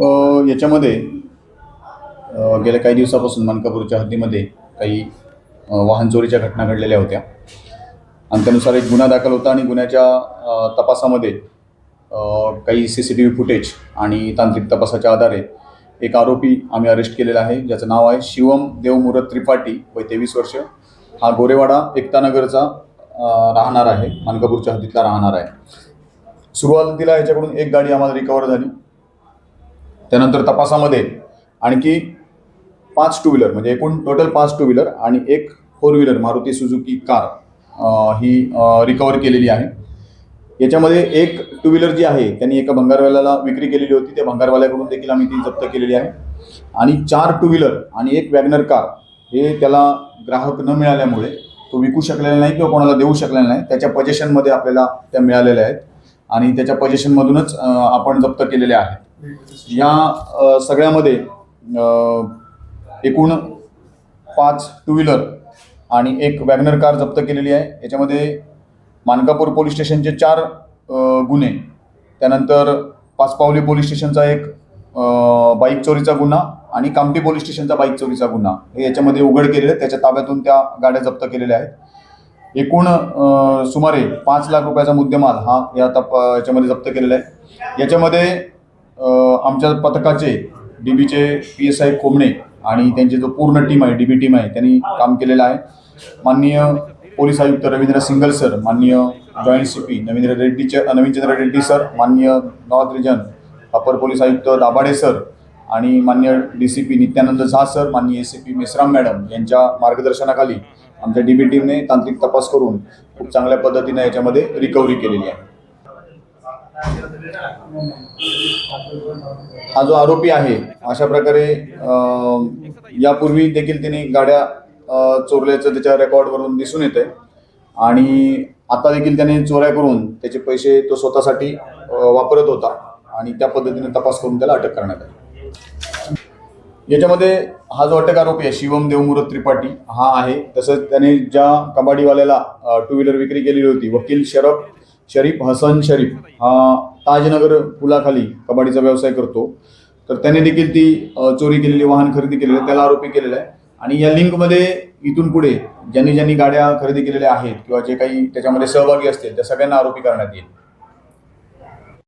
याच्यामध्ये गेल्या काही दिवसापासून मानकापूरच्या हद्दीमध्ये काही वाहन चोरीच्या घटना घडलेल्या होत्या. आणि त्यानुसार एक गुन्हा दाखल होता आणि गुन्ह्याच्या तपासामध्ये काही C C T V footage आणि तांत्रिक तपासाच्या आधारे एक आरोपी आम्ही अरेस्ट केलेला आहे ज्याचं नाव आहे शिवम देवमुरत त्रिपाठी वय तेवीस वर्ष. हा गोरेवाडा एकतानगरचा राहणार आहे मानकापूरच्या हद्दीतला राहणार आहे. सुरुवातीला याच्याकडून एक गाडी आम्हाला रिकवर झाली. त्यानंतर तपासामध्ये आणखी पाच टू व्हीलर म्हणजे एकूण टोटल पाच टू व्हीलर आणि एक four wheeler Maruti Suzuki car ही रिकवर केलेली आहे. याच्यामध्ये एक टू व्हीलर जी आहे त्यांनी एका भंगारवाल्याला विक्री केलेली होती त्या भंगारवाल्याकडून देखील आम्ही ती जप्त केलेली आहे. आणि चार टू व्हीलर आणि एक वॅगनर कार हे त्याला ग्राहक न मिळाल्यामुळे तो विकू शकलेला नाही किंवा कोणाला देऊ शकलेला नाही त्याच्या पजेशनमध्ये आपल्याला त्या मिळालेल्या आहेत. आणि त्याच्या पजेशनमधूनच आपण जप्त केलेल्या आहेत. या सगळ्यामध्ये एकूण पाच टू व्हीलर आणि एक वॅगनर कार जप्त केलेली आहे. याच्यामध्ये मानकापूर पोलीस स्टेशनचे चार गुन्हे. त्यानंतर पाचपावली पोलीस स्टेशनचा एक बाईक चोरीचा गुन्हा आणि कामटी पोलीस स्टेशनचा बाईक चोरीचा गुन्हा. हे याच्यामध्ये उघड केलेले आहेत. त्याच्या ताब्यातून त्या गाड्या जप्त केलेल्या आहेत. एकूण सुमारे पाच लाख रुपयाचा मुद्देमाल हा या तप याच्यामध्ये जप्त केलेला आहे. याच्यामध्ये आमच्या पथकाचे डी बीचे पी एस आय कोमणे आणि त्यांची जो पूर्ण टीम आहे डी बी टीम आहे त्यांनी काम केलेलं आहे. माननीय पोलीस आयुक्त रवींद्र सिंगल सर माननीय जॉईंट सी पी नवींद्र रेड्डीचे नवीनचंद्र रेड्डी सर माननीय नॉर्थ रिजन अपर पोलीस आयुक्त दाभाडे सर आणि मान्य D C P Nityanand Jha sir माननीय S C P Meshram madam यांच्या मार्गदर्शनाखाली आमच्या डी बी टीमने तांत्रिक तपास करून खूप चांगल्या पद्धतीने याच्यामध्ये रिकव्हरी केलेली आहे. हा जो आरोपी आहे अशा प्रकारे यापूर्वी देखील त्याने गाड्या चोरल्याचं त्याच्या रेकॉर्डवरून दिसून येतंय. आणि आता देखील त्याने चोऱ्या करून त्याचे पैसे तो स्वतःसाठी वापरत होता. आणि त्या पद्धतीने तपास करून त्याला अटक करण्यात आली. याच्यामध्ये हा जो अटक आरोपी आहे शिवम देवमुरत त्रिपाठी हा आहे. तसंच त्याने ज्या कबाडीवाल्याला टू व्हीलर विक्री केलेली होती वकील शरफ शरीफ हसन शरीफ हा ताजनगर पुलाखाली कबाडीचा व्यवसाय करतो. तर त्याने देखील ती चोरी केलेली वाहन खरेदी केलेलं आहे, त्याला आरोपी केलेलं आहे. आणि या लिंकमध्ये इथून पुढे ज्यांनी ज्यांनी गाड्या खरेदी केलेल्या आहेत किंवा जे काही त्याच्यामध्ये सहभागी असतील त्या सगळ्यांना आरोपी करण्यात येईल.